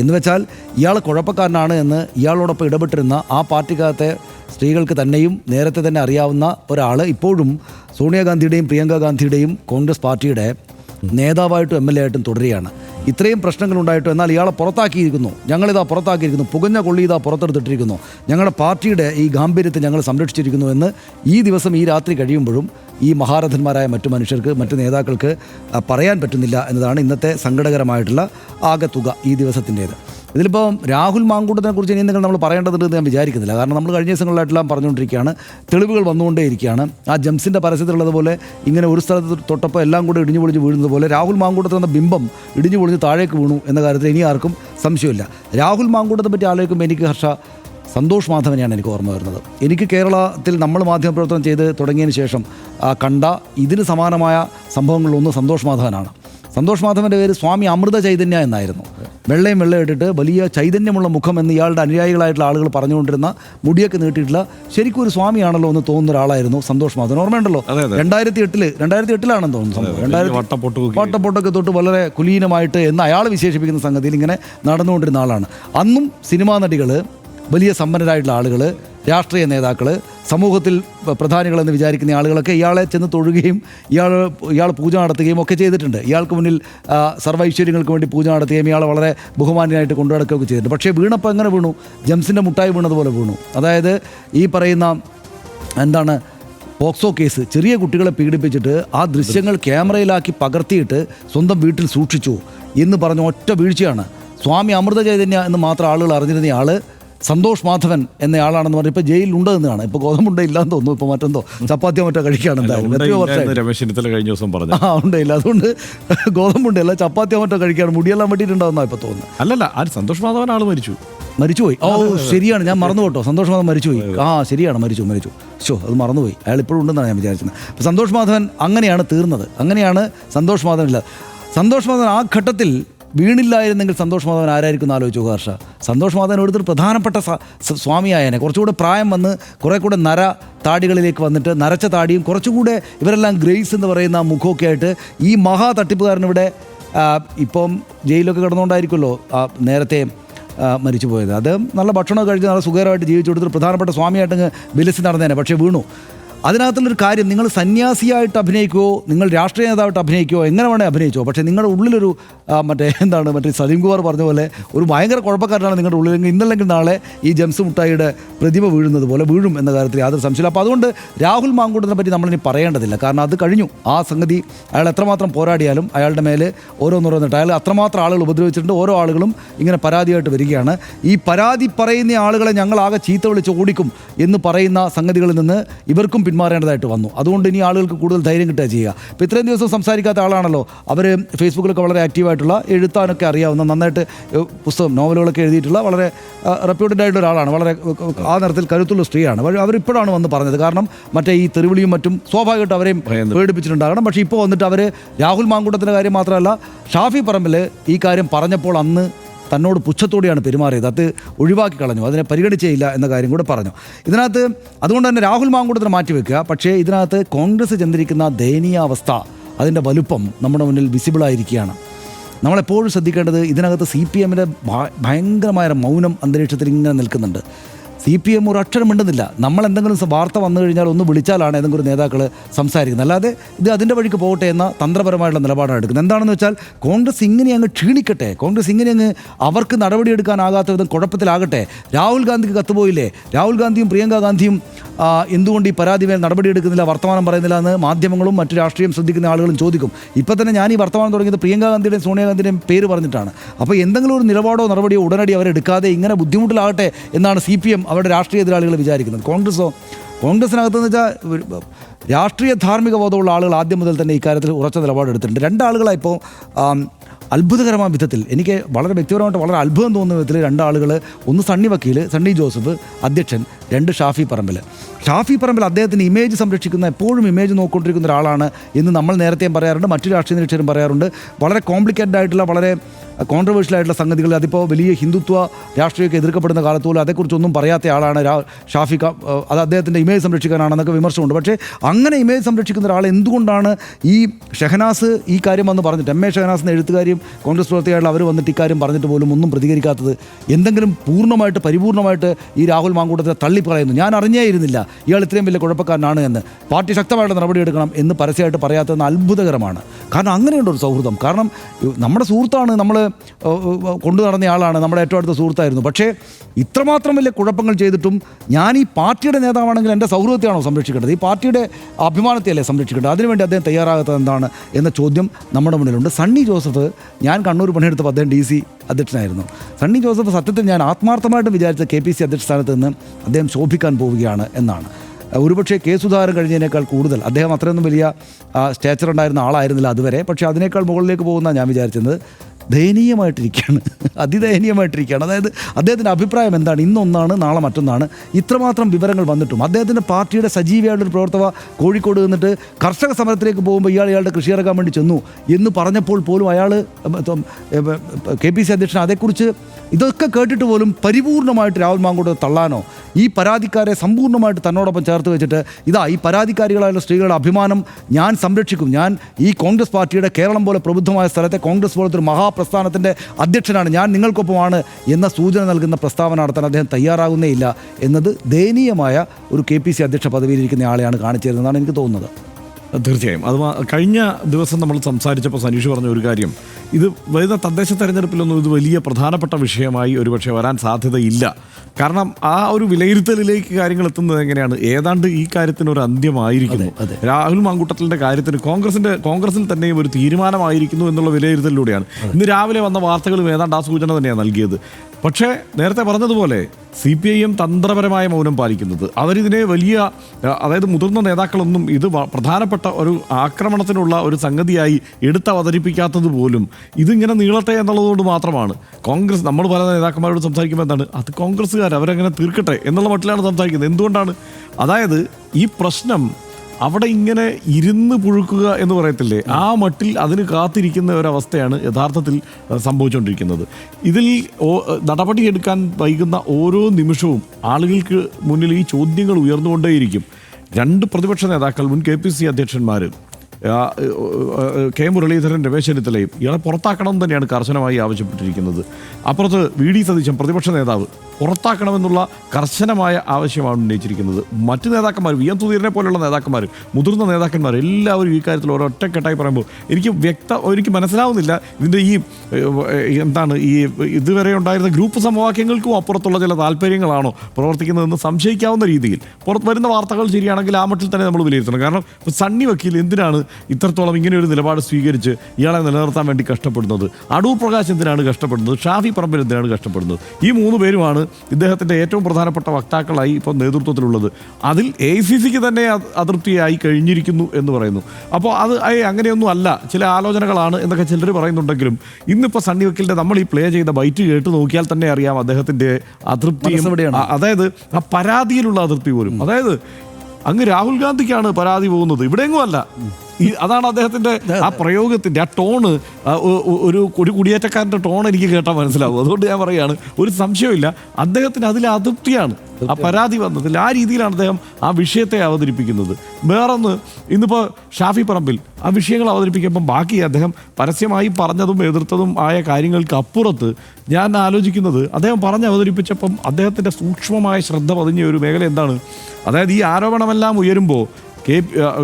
Speaker 10: എന്നുവെച്ചാൽ ഇയാൾ കുഴപ്പക്കാരനാണ് എന്ന് ഇയാളോടൊപ്പം ഇടപെട്ടിരുന്ന ആ പാർട്ടിക്കകത്തെ സ്ത്രീകൾക്ക് തന്നെയും നേരത്തെ തന്നെ അറിയാവുന്ന ഒരാൾ ഇപ്പോഴും സോണിയാഗാന്ധിയുടെയും പ്രിയങ്ക ഗാന്ധിയുടെയും കോൺഗ്രസ് പാർട്ടിയുടെ നേതാവായിട്ടും എം എൽ എ ആയിട്ടും തുടരുകയാണ്. ഇത്രയും പ്രശ്നങ്ങളുണ്ടായിട്ടും എന്നാൽ ഇയാളെ പുറത്താക്കിയിരിക്കുന്നു. ഞങ്ങളിതാ പുറത്താക്കിയിരിക്കുന്നു. പുകഞ്ഞ കൊള്ളി ഇതാ പുറത്തെടുത്തിട്ടിരിക്കുന്നു. ഞങ്ങളുടെ പാർട്ടിയുടെ ഈ ഗാംഭീര്യത്തെ ഞങ്ങൾ സംരക്ഷിച്ചിരിക്കുന്നു എന്ന് ഈ ദിവസം ഈ രാത്രി കഴിയുമ്പോഴും ഈ മഹാരഥന്മാരായ മറ്റു മനുഷ്യർക്ക് മറ്റു നേതാക്കൾക്ക് പറയാൻ പറ്റുന്നില്ല എന്നതാണ് ഇന്നത്തെ സങ്കടകരമായിട്ടുള്ള ആകെ തുക ഈ ദിവസത്തിന്റേത്. ഇതിലിപ്പോൾ രാഹുൽ മാങ്കൂട്ടത്തിനെ കുറിച്ച് ഇനി എന്തെങ്കിലും നമ്മൾ പറയേണ്ടതുണ്ടെന്ന് ഞാൻ വിചാരിക്കുന്നില്ല. കാരണം നമ്മൾ കഴിഞ്ഞ ദിവസങ്ങളിലായിട്ടെല്ലാം പറഞ്ഞുകൊണ്ടിരിക്കുകയാണ്. തെളിവുകൾ വന്നുകൊണ്ടേയിരിക്കുകയാണ്. ആ ജംസിന്റെ പരസ്യത്തിലുള്ളതുപോലെ ഇങ്ങനെ ഒരു സ്ഥലത്ത് തൊട്ടപ്പോൾ എല്ലാം കൂടെ ഇടിഞ്ഞു പൊളിഞ്ഞ് വീഴുന്നത് പോലെ രാഹുൽ മാങ്കൂട്ടത്തിൽ എന്ന ബിംബം ഇടിഞ്ഞു പൊളിഞ്ഞ് താഴേക്ക് വീണു എന്ന കാര്യത്തിൽ ഇനി ആർക്കും സംശയമില്ല. രാഹുൽ മാങ്കൂട്ടത്തെ പറ്റി ആലോചിക്കുമ്പോൾ എനിക്ക് ഹർഷ സന്തോഷ് മാധവനെയാണ് എനിക്ക് ഓർമ്മ വരുന്നത്. എനിക്ക് കേരളത്തിൽ നമ്മൾ മാധ്യമപ്രവർത്തനം ചെയ്ത് തുടങ്ങിയതിന് ശേഷം കണ്ട ഇതിന് സമാനമായ സംഭവങ്ങളിലൊന്ന് സന്തോഷ് മാധവനാണ്. സന്തോഷ് മാധവന്റെ പേര് സ്വാമി അമൃത ചൈതന്യ എന്നായിരുന്നു. വെള്ളയും വെള്ളം ഇട്ടിട്ട് വലിയ ചൈതന്യമുള്ള മുഖം എന്ന് ഇയാളുടെ അനുയായികളായിട്ടുള്ള ആളുകൾ പറഞ്ഞുകൊണ്ടിരുന്ന മുടിയൊക്കെ നീട്ടിയിട്ടുള്ള ശരിക്കും ഒരു സ്വാമിയാണല്ലോ എന്ന് തോന്നുന്ന ഒരാളായിരുന്നു സന്തോഷ് മാധവൻ. ഓർമ്മയുണ്ടല്ലോ. രണ്ടായിരത്തി എട്ടിൽ രണ്ടായിരത്തി എട്ടിലാണെന്ന് തോന്നുന്നു രണ്ടായിരത്തി വട്ടപ്പൊട്ടൊക്കെ തൊട്ട് വളരെ കുലീനമായിട്ട് എന്ന് അയാൾ വിശേഷിപ്പിക്കുന്ന സംഗതിയിൽ ഇങ്ങനെ നടന്നുകൊണ്ടിരുന്ന ആളാണ്. അന്നും സിനിമാ നടികൾ വലിയ സമ്പന്നരായിട്ടുള്ള ആളുകൾ രാഷ്ട്രീയ നേതാക്കൾ സമൂഹത്തിൽ പ്രധാനികളെന്ന് വിചാരിക്കുന്ന ആളുകളൊക്കെ ഇയാളെ ചെന്ന് തൊഴുകയും ഇയാൾ ഇയാൾ പൂജ നടത്തുകയും ഒക്കെ ചെയ്തിട്ടുണ്ട്. ഇയാൾക്ക് മുന്നിൽ ആ, സർവ ഐശ്വര്യങ്ങൾക്ക് വേണ്ടി പൂജ നടത്തുകയും ഇയാളെ വളരെ ബഹുമാന്യനായിട്ട് കൊണ്ടു നടക്കുകയൊക്കെ ചെയ്തിട്ടുണ്ട്. പക്ഷേ വീണപ്പോൾ എങ്ങനെ വീണു? ജംസിന്റെ മുട്ടായി വീണതുപോലെ വീണു. അതായത് ഈ പറയുന്ന എന്താണ് പോക്സോ കേസ് ചെറിയ കുട്ടികളെ പീഡിപ്പിച്ചിട്ട് ആ ദൃശ്യങ്ങൾ ക്യാമറയിലാക്കി പകർത്തിയിട്ട് സ്വന്തം വീട്ടിൽ സൂക്ഷിച്ചു എന്ന് പറഞ്ഞ ഒറ്റ വീഴ്ചയാണ്. സ്വാമി അമൃത ചൈതന്യ എന്ന് മാത്രം ആളുകൾ അറിഞ്ഞിരുന്ന ആൾ സന്തോഷ് മാധവൻ എന്നയാളാണെന്ന് പറഞ്ഞപ്പോൾ ഇപ്പോൾ ജയിലിലുണ്ട് എന്നാണ് ഇപ്പോൾ ഗോതമ്പുണ്ട ഇല്ലാന്ന് തോന്നുന്നു. ഇപ്പോൾ മറ്റെന്തോ ചപ്പാത്തിയോ മറ്റോ കഴിക്കുകയാണ് എന്തായാലും. എത്രയോ
Speaker 1: രമേശ് ചെന്നിത്തല കഴിഞ്ഞ ദിവസം പറഞ്ഞു.
Speaker 10: ആ ഉണ്ടയില്ല അതുകൊണ്ട് ഗോതമ്പുണ്ടല്ല ചപ്പാത്തിയോ മറ്റോ കഴിക്കുകയാണ്. മുടിയെല്ലാം വെട്ടിയിട്ടുണ്ടാവുന്ന ഇപ്പോൾ തോന്നുന്നു.
Speaker 1: അല്ലല്ല ആര് സന്തോഷ് മാധവൻ ആൾ മരിച്ചു.
Speaker 10: മരിച്ചുപോയി? ഓ ശരിയാണ്. ഞാൻ മറന്നു കേട്ടോ. സന്തോഷ് മാധവൻ മരിച്ചുപോയി. ആ ശരിയാണ്. മരിച്ചു മരിച്ചു. ഷോ അത് മറന്നുപോയി. അയാൾ ഇപ്പോഴും ഉണ്ടെന്നാണ് ഞാൻ വിചാരിച്ചത്. അപ്പോൾ സന്തോഷ് മാധവൻ അങ്ങനെയാണ് തീർന്നത്. അങ്ങനെയാണ് സന്തോഷ് മാധവൻ ഇല്ല. സന്തോഷ് മാധവൻ ആ ഘട്ടത്തിൽ വീണില്ലായിരുന്നെങ്കിൽ സന്തോഷ് മാധവൻ ആരായിരിക്കും ആലോചിച്ചു ഹർഷ. സന്തോഷ് മാധവൻ ഇവിടുത്തെ ഒരു പ്രധാനപ്പെട്ട സ്വാമിയായനെ. കുറച്ചുകൂടെ പ്രായം വന്ന് കുറേ കൂടെ നര താടികളിലേക്ക് വന്നിട്ട് നരച്ച താടിയും കുറച്ചുകൂടെ ഇവരെല്ലാം ഗ്രേസ് എന്ന് പറയുന്ന മുഖമൊക്കെ ആയിട്ട് ഈ മഹാ തട്ടിപ്പുകാരനിവിടെ ഇപ്പം ജയിലിലൊക്കെ കിടന്നുകൊണ്ടായിരിക്കുമല്ലോ നേരത്തെ മരിച്ചു പോയത്. അത് നല്ല ഭക്ഷണമൊക്കെ കഴിച്ച് നല്ല സുഖകരമായിട്ട് ജീവിച്ചു കൊടുത്തിട്ട് പ്രധാനപ്പെട്ട സ്വാമിയായിട്ട് അങ്ങ് വിലസി നടന്നേനെ. പക്ഷേ വീണു. അതിനകത്തുള്ളൊരു കാര്യം നിങ്ങൾ സന്യാസിയായിട്ട് അഭിനയിക്കുമോ നിങ്ങൾ രാഷ്ട്രീയ നേതാവായിട്ട് അഭിനയിക്കുമോ എങ്ങനെ വേണേൽ അഭിനയിച്ചോ. പക്ഷേ നിങ്ങളുടെ ഉള്ളിലൊരു മറ്റേ എന്താണ് മറ്റേ സലീം കുമാർ പറഞ്ഞ പോലെ ഒരു ഭയങ്കര കുഴപ്പക്കാരനാണ് നിങ്ങളുടെ ഉള്ളിലെങ്കിൽ ഇന്നല്ലെങ്കിൽ നാളെ ഈ ജംസ് മുട്ടായിയുടെ പ്രതിമ വീഴുന്നത് പോലെ വീഴും എന്ന കാര്യത്തിൽ യാതൊരു സംശയമില്ല അപ്പോൾ അതുകൊണ്ട് രാഹുൽ മാങ്കൂട്ടിനെ പറ്റി നമ്മളിനി പറയേണ്ടതില്ല. കാരണം അത് കഴിഞ്ഞു. ആ സംഗതി അയാൾ എത്രമാത്രം പോരാടിയാലും അയാളുടെ മേലെ ഓരോന്നോരോന്നിട്ട് അയാൾ അത്രമാത്രം ആളുകൾ ഉപദ്രവിച്ചിട്ടുണ്ട്. ഓരോ ആളുകളും ഇങ്ങനെ പരാതിയായിട്ട് വരികയാണ്. ഈ പരാതി പറയുന്ന ആളുകളെ ഞങ്ങൾ ആകെ ചീത്ത വിളിച്ച് ഓടിക്കും എന്ന് പറയുന്ന സംഗതികളിൽ നിന്ന് ഇവർക്കും പിന്മാറേണ്ടതായിട്ട് വന്നു. അതുകൊണ്ട് ഇനി ആളുകൾക്ക് കൂടുതൽ ധൈര്യം കിട്ടുക ചെയ്യുക. ഇപ്പോൾ ഇത്രയും ദിവസം സംസാരിക്കാത്ത ആളാണല്ലോ. അവർ ഫേസ്ബുക്കിലൊക്കെ വളരെ ആക്റ്റീവായിട്ടുള്ള എഴുത്താനൊക്കെ അറിയാവുന്ന നന്നായിട്ട് പുസ്തകം നോവലുകളൊക്കെ എഴുതിയിട്ടുള്ള വളരെ റെപ്യൂട്ടഡ് ആയിട്ടുള്ള ഒരാളാണ്. വളരെ ആ നിറത്തിൽ കരുത്തുള്ള സ്ത്രീയാണ്. അവരിപ്പോഴാണ് വന്ന് പറഞ്ഞത്. കാരണം മറ്റേ ഈ തെരുവിളിയും മറ്റും സ്വാഭാവികമായിട്ട് അവരെയും. പേടിപ്പിച്ചിട്ടുണ്ടാകണം. പക്ഷേ ഇപ്പോൾ വന്നിട്ട് അവർ രാഹുൽ മാങ്കൂട്ടത്തിന്റെ കാര്യം മാത്രമല്ല ഷാഫി പറമ്പിൽ ഈ കാര്യം പറഞ്ഞപ്പോൾ അന്ന് തന്നോട് പുച്ഛത്തോടെയാണ് പെരുമാറിയത്. അത് ഒഴിവാക്കി കളഞ്ഞു. അതിനെ പരിഗണിച്ചേയില്ല എന്ന കാര്യം കൂടെ പറഞ്ഞു. ഇതിനകത്ത് അതുകൊണ്ട് തന്നെ രാഹുൽ മാങ്കൂട്ടത്തിന് മാറ്റിവെക്കുക പക്ഷേ ഇതിനകത്ത് കോൺഗ്രസ് ചെന്നിരിക്കുന്ന ദയനീയാവസ്ഥ അതിന്റെ വലുപ്പം നമ്മുടെ മുന്നിൽ വിസിബിളായിരിക്കുകയാണ് നമ്മളെപ്പോഴും ശ്രദ്ധിക്കേണ്ടത് ഇതിനകത്ത് സി പി എമ്മിന്റെ ഭയങ്കരമായ മൗനം അന്തരീക്ഷത്തിൽ ഇങ്ങനെ നിൽക്കുന്നുണ്ട്. സി പി എം ഒരു അക്ഷരം മിണ്ടുന്നില്ല നമ്മൾ എന്തെങ്കിലും വാർത്ത വന്നു കഴിഞ്ഞാൽ ഒന്ന് വിളിച്ചാലാണ് ഏതെങ്കിലും നേതാക്കൾ സംസാരിക്കുന്നത്. അല്ലാതെ ഇത് അതിന്റെ വഴിക്ക് പോകട്ടെ എന്ന തന്ത്രപരമായിട്ടുള്ള നിലപാടാണ് എടുക്കുന്നത്. എന്താണെന്ന് വെച്ചാൽ കോൺഗ്രസ് ഇങ്ങനെ അങ്ങ് ക്ഷീണിക്കട്ടെ. കോൺഗ്രസ് ഇങ്ങനെ അങ്ങ് അവർക്ക് നടപടിയെടുക്കാനാകാത്ത വിധം കുഴപ്പത്തിലാകട്ടെ. രാഹുൽ ഗാന്ധിക്ക് കത്തുപോയില്ലേ? രാഹുൽ ഗാന്ധിയും പ്രിയങ്ക ഗാന്ധിയും എന്തുകൊണ്ട് ഈ പരാതി മേൽ നടപടിയെടുക്കുന്നില്ല വർത്തമാനം പറയുന്നില്ല എന്ന് മാധ്യമങ്ങളും മറ്റു രാഷ്ട്രീയം ശ്രദ്ധിക്കുന്ന ആളുകളും ചോദിക്കും. ഇപ്പം തന്നെ ഞാൻ ഈ വർത്തമാനം തുടങ്ങിയത് പ്രിയങ്ക ഗാന്ധിയുടെയും സോണിയാഗാന്ധിയുടെയും പേര് പറഞ്ഞിട്ടാണ്. അപ്പോൾ എന്തെങ്കിലും ഒരു നിലപാടോ നടപടിയോ ഉടനടി അവരെടുക്കാതെ ഇങ്ങനെ ബുദ്ധിമുട്ടിലാകട്ടെ എന്നാണ് സി പി എം അവരുടെ രാഷ്ട്രീയ എതിരാളികൾ വിചാരിക്കുന്നത്. കോൺഗ്രസ്സോ കോൺഗ്രസിനകത്തെന്ന് വെച്ചാൽ രാഷ്ട്രീയ ധാർമ്മിക ബോധമുള്ള ആളുകൾ ആദ്യം മുതൽ തന്നെ ഇക്കാര്യത്തിൽ ഉറച്ച നിലപാടെടുത്തിട്ടുണ്ട്. രണ്ടാളുകളാണ് ഇപ്പോൾ അത്ഭുതകരമായ വിധത്തിൽ എനിക്ക് വളരെ വ്യക്തിപരമായിട്ട് വളരെ അത്ഭുതം തോന്നുന്ന വിധത്തിൽ രണ്ടാളുകൾ ഒന്ന് സണ്ണി വക്കീൽ സണ്ണി ജോസഫ് അധ്യക്ഷൻ രണ്ട് ഷാഫി പറമ്പിൽ ഷാഫി പറമ്പിൽ അദ്ദേഹത്തിന്റെ ഇമേജ് സംരക്ഷിക്കുന്ന എപ്പോഴും ഇമേജ് നോക്കിക്കൊണ്ടിരിക്കുന്ന ഒരാളാണ് എന്ന് നമ്മൾ നേരത്തെയും പറയാറുണ്ട്. മറ്റു രാഷ്ട്രീയ നിരീക്ഷകരും പറയാറുണ്ട്. വളരെ കോംപ്ലിക്കേറ്റഡ് ആയിട്ടുള്ള വളരെ കോൺട്രവേഴ്ഷ്യൽ ആയിട്ടുള്ള സംഗതികൾ അതിപ്പോൾ വലിയ ഹിന്ദുത്വ രാഷ്ട്രീയമൊക്കെ എതിർക്കപ്പെടുന്ന കാലത്ത് പോലും അതേക്കുറിച്ചൊന്നും പറയാത്ത ആളാണ് ഷാഫി അത് അദ്ദേഹത്തിന്റെ ഇമേജ് സംരക്ഷിക്കാനാണെന്നൊക്കെ വിമർശമുണ്ട്. പക്ഷേ അങ്ങനെ ഇമേജ് സംരക്ഷിക്കുന്ന ഒരാൾ എന്തുകൊണ്ടാണ് ഈ ഷെഹനാസ് ഈ കാര്യം വന്ന് പറഞ്ഞിട്ട് എം എ ഷെഹനാസ് എന്ന എഴുത്തുകാരിയും കോൺഗ്രസ് പ്രവർത്തകരായിട്ടുള്ള അവർ വന്നിട്ട് ഇക്കാര്യം പറഞ്ഞിട്ട് പോലും ഒന്നും പ്രതികരിക്കാത്തത് എന്തെങ്കിലും പൂർണമായിട്ട് പരിപൂർണമായിട്ട് ഈ രാഹുൽ മാങ്കൂട്ടത്തെ തള്ളിപ്പറയുന്നു. ഞാൻ അറിഞ്ഞേയിരുന്നില്ല ഇയാൾ ഇത്രയും വലിയ കുഴപ്പക്കാരനാണ് എന്ന് പാർട്ടി ശക്തമായിട്ട് നടപടിയെടുക്കണം എന്ന് പരസ്യമായിട്ട് പറയാത്തതെന്ന് അത്ഭുതകരമാണ്. കാരണം അങ്ങനെയുണ്ട് ഒരു സൗഹൃദം. കാരണം നമ്മുടെ സുഹൃത്താണ് നമ്മൾ കൊണ്ടു നടന്ന ആളാണ് നമ്മുടെ ഏറ്റവും അടുത്ത സുഹൃത്തായിരുന്നു. പക്ഷേ ഇത്രമാത്രം വലിയ കുഴപ്പങ്ങൾ ചെയ്തിട്ടും ഞാൻ ഈ പാർട്ടിയുടെ നേതാവാണെങ്കിൽ എന്റെ സൗഹൃദത്തെയാണോ സംരക്ഷിക്കേണ്ടത്? ഈ പാർട്ടിയുടെ അഭിമാനത്തെയല്ലേ സംരക്ഷിക്കേണ്ടത്? അതിനുവേണ്ടി അദ്ദേഹം തയ്യാറാകാത്തത് എന്താണ് എന്ന ചോദ്യം നമ്മുടെ മുന്നിലുണ്ട്. സണ്ണി ജോസഫ് ഞാൻ കണ്ണൂർ പണിയെടുത്തപ്പോൾ അദ്ദേഹം ഡി സി അധ്യക്ഷനായിരുന്നു. സണ്ണി ജോസഫ് സത്യത്തിൽ ഞാൻ ആത്മാർത്ഥമായിട്ട് വിചാരിച്ച കെ പി സി അധ്യക്ഷ സ്ഥാനത്ത് നിന്ന് അദ്ദേഹം ശോഭിക്കാൻ പോവുകയാണ് എന്നാണ്. ഒരുപക്ഷേ കെ സുധാകരൻ കഴിഞ്ഞതിനേക്കാൾ കൂടുതൽ. അദ്ദേഹം അത്രയൊന്നും വലിയ സ്റ്റേച്ചർ ഉണ്ടായിരുന്ന ആളായിരുന്നില്ല അതുവരെ. പക്ഷേ അതിനേക്കാൾ മുകളിലേക്ക് പോകുന്ന ഞാൻ വിചാരിച്ചത്. ദയനീയമായിട്ടിരിക്കുകയാണ്. അതിദയനീയമായിട്ടിരിക്കുകയാണ്. അതായത് അദ്ദേഹത്തിന്റെ അഭിപ്രായം എന്താണ്? ഇന്നൊന്നാണ് നാളെ മറ്റൊന്നാണ്. ഇത്രമാത്രം വിവരങ്ങൾ വന്നിട്ടും അദ്ദേഹത്തിന്റെ പാർട്ടിയുടെ സജീവിയായിട്ടൊരു പ്രവർത്തക കോഴിക്കോട് നിന്നിട്ട് കർഷക സമരത്തിലേക്ക് പോകുമ്പോൾ ഇയാൾ ഇയാളുടെ കൃഷി ഇറക്കാൻ വേണ്ടി ചെന്നു എന്ന് പറഞ്ഞപ്പോൾ പോലും അയാൾ കെ പി സി അധ്യക്ഷൻ അതേക്കുറിച്ച് ഇതൊക്കെ കേട്ടിട്ട് പോലും പരിപൂർണമായിട്ട് രാഹുൽ മാങ്കോട്ട് തള്ളാനോ? ഈ പരാതിക്കാരെ സമ്പൂർണമായിട്ട് തന്നോടൊപ്പം ചേർത്ത് വെച്ചിട്ട് ഇതാ ഈ പരാതിക്കാരികളായുള്ള സ്ത്രീകളുടെ അഭിമാനം ഞാൻ സംരക്ഷിക്കും. ഞാൻ ഈ കോൺഗ്രസ് പാർട്ടിയുടെ കേരളം പോലെ പ്രബുദ്ധമായ സ്ഥലത്തെ കോൺഗ്രസ് പോലത്തെ ഒരു മഹാപ്രസ്ഥാനത്തിന്റെ അധ്യക്ഷനാണ്. ഞാൻ നിങ്ങൾക്കൊപ്പമാണ് എന്ന സൂചന നൽകുന്ന പ്രസ്താവന നടത്താൻ അദ്ദേഹം തയ്യാറാകുന്നേ ഇല്ല എന്നത് ദയനീയമായ ഒരു കെ പി സി അധ്യക്ഷ പദവിയിലിരിക്കുന്ന ആളെയാണ് കാണിച്ചിരുന്നതെന്നാണ് എനിക്ക് തോന്നുന്നത്.
Speaker 1: തീർച്ചയായും. അത് കഴിഞ്ഞ ദിവസം നമ്മൾ സംസാരിച്ചപ്പോൾ സനീഷ് പറഞ്ഞ ഒരു കാര്യം. ഇത് വരുന്ന തദ്ദേശ തെരഞ്ഞെടുപ്പിലൊന്നും ഇത് വലിയ പ്രധാനപ്പെട്ട വിഷയമായി ഒരുപക്ഷെ വരാൻ സാധ്യതയില്ല. കാരണം ആ ഒരു വിലയിരുത്തലിലേക്ക് കാര്യങ്ങൾ എത്തുന്നത് എങ്ങനെയാണ്? ഏതാണ്ട് ഈ കാര്യത്തിന് ഒരു അന്ത്യമായിരിക്കുന്നു രാഹുൽ മാങ്കൂട്ടത്തിന്റെ കാര്യത്തിന് കോൺഗ്രസിന്റെ കോൺഗ്രസിൽ തന്നെയും ഒരു തീരുമാനമായിരിക്കുന്നു എന്നുള്ള വിലയിരുത്തലിലൂടെയാണ്. ഇന്ന് രാവിലെ വന്ന വാർത്തകളും ഏതാണ്ട് ആ സൂചന തന്നെയാണ് നൽകിയത്. പക്ഷേ നേരത്തെ പറഞ്ഞതുപോലെ സി പി ഐ എം തന്ത്രപരമായ മൗനം പാലിക്കുന്നത് അവരിതിനെ വലിയ അതായത് മുതിർന്ന നേതാക്കളൊന്നും ഇത് പ്രധാനപ്പെട്ട ഒരു ആക്രമണത്തിനുള്ള ഒരു സംഗതിയായി എടുത്തവതരിപ്പിക്കാത്തത് പോലും ഇതിങ്ങനെ നീളട്ടെ എന്നുള്ളതുകൊണ്ട് മാത്രമാണ്. കോൺഗ്രസ് നമ്മൾ പല നേതാക്കന്മാരോട് സംസാരിക്കുമ്പോൾ എന്താണ്? അത് കോൺഗ്രസ്സുകാർ അവരങ്ങനെ തീർക്കട്ടെ എന്നുള്ള മട്ടിലാണ് സംസാരിക്കുന്നത്. എന്തുകൊണ്ടാണ്? അതായത് ഈ പ്രശ്നം അവിടെ ഇങ്ങനെ ഇരുന്ന് പുഴുക്കുക എന്ന് പറയത്തില്ലേ? ആ മട്ടിൽ അതിന് കാത്തിരിക്കുന്ന ഒരവസ്ഥയാണ് യഥാർത്ഥത്തിൽ സംഭവിച്ചുകൊണ്ടിരിക്കുന്നത് ഇതിൽ നടപടിയെടുക്കാൻ വൈകുന്ന ഓരോ നിമിഷവും ആളുകൾക്ക് മുന്നിൽ ഈ ചോദ്യങ്ങൾ ഉയർന്നുകൊണ്ടേയിരിക്കും. രണ്ട് പ്രതിപക്ഷ നേതാക്കൾ മുൻ കെ പി സി അധ്യക്ഷന്മാർ കെ മുരളീധരൻ രമേശ് ചെന്നിത്തലയും ഇയാളെ പുറത്താക്കണം തന്നെയാണ് കർശനമായി ആവശ്യപ്പെട്ടിരിക്കുന്നത്. അപ്പുറത്ത് വി ഡി സതീശൻ പ്രതിപക്ഷ നേതാവ് പുറത്താക്കണമെന്നുള്ള കർശനമായ ആവശ്യമാണ് ഉന്നയിച്ചിരിക്കുന്നത്. മറ്റ് നേതാക്കന്മാർ വി എം സുധീരനെ പോലുള്ള നേതാക്കന്മാർ മുതിർന്ന നേതാക്കന്മാർ എല്ലാവരും ഈ കാര്യത്തിൽ ഓരോ ഒറ്റക്കെട്ടായി പറയുമ്പോൾ എനിക്ക് വ്യക്ത എനിക്ക് മനസ്സിലാവുന്നില്ല. ഇതിന്റെ ഈ എന്താണ് ഈ ഇതുവരെ ഉണ്ടായിരുന്ന ഗ്രൂപ്പ് സമവാക്യങ്ങൾക്കും അപ്പുറത്തുള്ള ചില താല്പര്യങ്ങളാണോ പ്രവർത്തിക്കുന്നതെന്ന് സംശയിക്കാവുന്ന രീതിയിൽ. പുറത്ത് വരുന്ന വാർത്തകൾ ശരിയാണെങ്കിൽ ആ മട്ടിൽ തന്നെ നമ്മൾ വിലയിരുത്തണം. കാരണം ഇപ്പോൾ സണ്ണി വക്കീൽ എന്തിനാണ് ഇത്രത്തോളം ഇങ്ങനെ ഒരു നിലപാട് സ്വീകരിച്ച് ഇയാളെ നിലനിർത്താൻ വേണ്ടി കഷ്ടപ്പെടുന്നത്? അടൂർ പ്രകാശ് എന്തിനാണ് കഷ്ടപ്പെടുന്നത്? ഷാഫി പറമ്പിൽ എന്തിനാണ് കഷ്ടപ്പെടുന്നത്? ഈ മൂന്ന് പേരുമാണ് ഇദ്ദേഹത്തിന്റെ ഏറ്റവും പ്രധാനപ്പെട്ട വക്താക്കളായി ഇപ്പോൾ നേതൃത്വത്തിലുള്ളത്. അതിൽ എ സി സിക്ക് തന്നെ അത് അതൃപ്തിയായി കഴിഞ്ഞിരിക്കുന്നു എന്ന് പറയുന്നു. അപ്പോൾ അത് അങ്ങനെയൊന്നും അല്ല. ചില ആലോചനകളാണ് എന്നൊക്കെ ചിലർ പറയുന്നുണ്ടെങ്കിലും ഇന്നിപ്പോൾ സണ്ണി വക്കീലിന്റെ നമ്മൾ ഈ പ്ലേ ചെയ്ത ബൈറ്റ് കേട്ട് നോക്കിയാൽ തന്നെ അറിയാം
Speaker 10: അദ്ദേഹത്തിന്റെ
Speaker 1: എവിടെയാണ് അതായത് ആ പരാതിയിലുള്ള അതൃപ്തി പോലും. അതായത് അങ്ങ് രാഹുൽ ഗാന്ധിക്കാണ് പരാതി പോകുന്നത്. ഇവിടെയെങ്ങും അല്ല. ഈ അതാണ് അദ്ദേഹത്തിന്റെ ആ പ്രയോഗത്തിന്റെ ആ ടോണ് ഒരു ഒരു കുടിയേറ്റക്കാരന്റെ ടോൺ എനിക്ക് കേട്ടാൽ മനസ്സിലാവും. അതുകൊണ്ട് ഞാൻ പറയുകയാണ് ഒരു സംശയമില്ല അദ്ദേഹത്തിന് അതിൽ അതൃപ്തിയാണ്. ആ പരാതി വന്നതിൽ ആ രീതിയിലാണ് അദ്ദേഹം ആ വിഷയത്തെ അവതരിപ്പിക്കുന്നത്. വേറൊന്ന് ഇന്നിപ്പോൾ ഷാഫി പറമ്പിൽ ആ വിഷയങ്ങൾ അവതരിപ്പിക്കുമ്പം ബാക്കി അദ്ദേഹം പരസ്യമായി പറഞ്ഞതും എതിർത്തതും ആയ കാര്യങ്ങൾക്ക് അപ്പുറത്ത് ഞാൻ ആലോചിക്കുന്നത് അദ്ദേഹം പറഞ്ഞ് അവതരിപ്പിച്ചപ്പം അദ്ദേഹത്തിന്റെ സൂക്ഷ്മമായ ശ്രദ്ധ പതിഞ്ഞ ഒരു മേഖല എന്താണ്? അതായത് ഈ ആരോപണമെല്ലാം ഉയരുമ്പോൾ കെ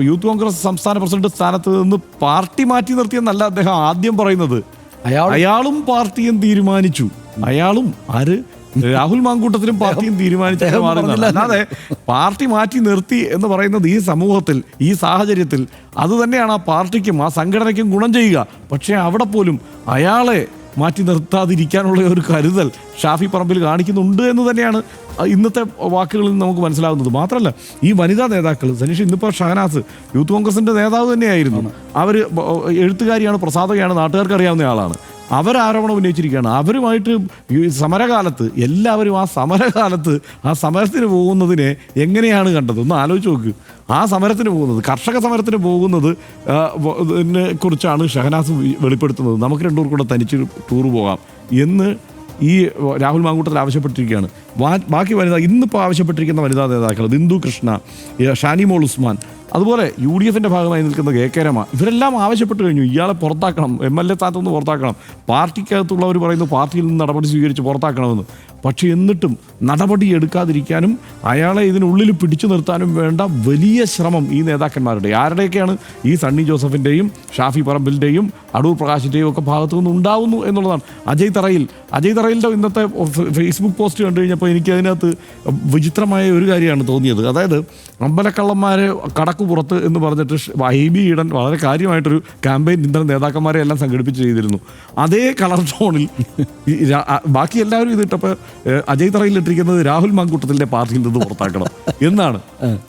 Speaker 1: യൂത്ത് കോൺഗ്രസ് സംസ്ഥാന പ്രസിഡന്റ് സ്ഥാനത്ത് നിന്ന് പാർട്ടി മാറ്റി നിർത്തിയെന്നല്ല അദ്ദേഹം ആദ്യം പറയുന്നത്. അയാളും പാർട്ടിയും തീരുമാനിച്ചു. അയാളും ആര്? രാഹുൽ മാങ്കൂട്ടത്തിലും പാർട്ടിയും തീരുമാനിച്ചു അല്ലാതെ പാർട്ടി മാറ്റി നിർത്തി എന്ന് പറയുന്നത് ഈ സമൂഹത്തിൽ ഈ സാഹചര്യത്തിൽ അത് തന്നെയാണ് ആ പാർട്ടിക്കും ആ സംഘടനയ്ക്കും ഗുണം ചെയ്യുക. പക്ഷേ അവിടെ പോലും അയാളെ മാറ്റി നിർത്താതിരിക്കാനുള്ള ഒരു കരുതൽ ഷാഫി പറമ്പിൽ കാണിക്കുന്നുണ്ട് എന്ന് തന്നെയാണ് ഇന്നത്തെ വാക്കുകളിൽ നിന്ന് നമുക്ക് മനസ്സിലാകുന്നത് മാത്രമല്ല ഈ വനിതാ നേതാക്കൾ സനീഷ് ഇന്നിപ്പോൾ ഷഹനാസ് യൂത്ത് കോൺഗ്രസിന്റെ നേതാവ് തന്നെയായിരുന്നു. അവർ എഴുത്തുകാരിയാണ് പ്രസാദകയാണ് നാട്ടുകാർക്ക് അറിയാവുന്ന ആളാണ്. അവർ ആരോപണം ഉന്നയിച്ചിരിക്കുകയാണ്. അവരുമായിട്ട് സമരകാലത്ത് എല്ലാവരും ആ സമരകാലത്ത് ആ സമരത്തിന് പോകുന്നതിനെ എങ്ങനെയാണ് കണ്ടത്? ഒന്ന് ആലോചിച്ച് നോക്ക്. ആ സമരത്തിന് പോകുന്നത് കർഷക സമരത്തിന് പോകുന്നത് കുറിച്ചാണ് ഷഹനാസ് വെളിപ്പെടുത്തുന്നത്. നമുക്ക് രണ്ടു കൂടെ തനിച്ച് ടൂർ പോകാം എന്ന് ഈ രാഹുൽ മാങ്കൂട്ടത്തിൽ ആവശ്യപ്പെട്ടിരിക്കുകയാണ്. ബാക്കി വനിത ഇന്നിപ്പോൾ ആവശ്യപ്പെട്ടിരിക്കുന്ന വനിതാ നേതാക്കൾ ബിന്ദു കൃഷ്ണ ഷാനിമോൾ ഉസ്മാൻ അതുപോലെ യു ഡി എഫിന്റെ ഭാഗമായി നിൽക്കുന്ന കെ കെ രമ ഇവരെല്ലാം ആവശ്യപ്പെട്ട് കഴിഞ്ഞു. ഇയാളെ പുറത്താക്കണം എം എൽ എ സ്ഥാനത്ത് നിന്ന് പുറത്താക്കണം. പാർട്ടിക്കകത്തുള്ളവർ പറയുന്നു പാർട്ടിയിൽ നിന്ന് നടപടി സ്വീകരിച്ച് പുറത്താക്കണമെന്ന്. പക്ഷേ എന്നിട്ടും നടപടി എടുക്കാതിരിക്കാനും അയാളെ ഇതിനുള്ളിൽ പിടിച്ചു നിർത്താനും വേണ്ട വലിയ ശ്രമം ഈ നേതാക്കന്മാരുടെ. ആരുടെയൊക്കെയാണ് ഈ സണ്ണി ജോസഫിന്റെയും ഷാഫി പറമ്പിലിന്റെയും അടൂർ പ്രകാശിന്റെയും ഒക്കെ ഭാഗത്തു നിന്ന് ഉണ്ടാവുന്നു എന്നുള്ളതാണ്. അജയ് തറയിൽ അജയ് തറയിലിന്റെ ഇന്നത്തെ ഫേസ്ബുക്ക് പോസ്റ്റ് കണ്ടു കഴിഞ്ഞപ്പോൾ എനിക്ക് അതിനകത്ത് വിചിത്രമായ ഒരു കാര്യമാണ് തോന്നിയത്. അതായത് അമ്പലക്കള്ളന്മാരെ കടക്കു പുറത്ത് എന്ന് പറഞ്ഞിട്ട് വൈബി ഈഡൻ വളരെ കാര്യമായിട്ടൊരു ക്യാമ്പയിൻ ഇന്ധന നേതാക്കന്മാരെ എല്ലാം സംഘടിപ്പിച്ച് ചെയ്തിരുന്നു. അതേ കളർ ടോണിൽ ബാക്കി എല്ലാവരും ഇതിട്ടപ്പോൾ അജയ് തറയിൽ ഇട്ടിരിക്കുന്നത് രാഹുൽ മാങ്കൂട്ടത്തിന്റെ പാർട്ടിയിൽ നിന്ന് പുറത്താക്കണം എന്നാണ്.